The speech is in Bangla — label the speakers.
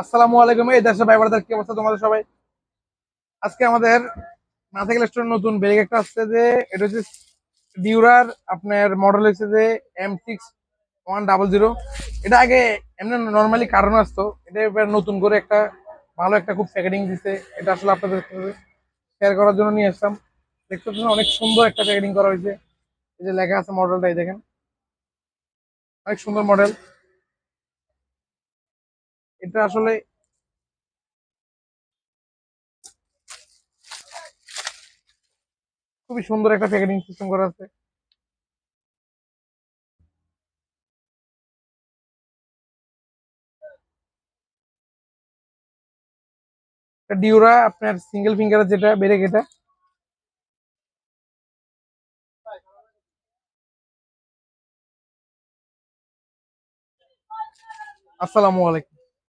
Speaker 1: আসসালামু আলাইকুম। এই দেশের ভাই বোনদের কি অবস্থা তোমাদের সবাই? আজকে আমাদের নাথাকেল স্টোর নতুন ব্যাগ একটা আসছে যে, এটা হচ্ছে ডিউরার আপনার মডেল হচ্ছে যে M six one double zero এটা আগে এমনি নর্মালি কারণ আসতো। এটা এবার নতুন করে একটা ভালো একটা খুব প্যাকেটিং দিছে। এটা আসলে আপনাদের শেয়ার করার জন্য নিয়ে আসলাম। দেখতে পাচ্ছেন অনেক সুন্দর একটা প্যাকেটিং করা হয়েছে। এই যে লেখা আছে মডেলটাই দেখেন। অনেক সুন্দর মডেল এটা আসলে খুবই সুন্দর একটা প্যাকেটিং সিস্টেম করা আছে। ডিউরা আপনার সিঙ্গেল ফিঙ্গারের যেটা বেড়ে এটা। আসসালামু আলাইকুম।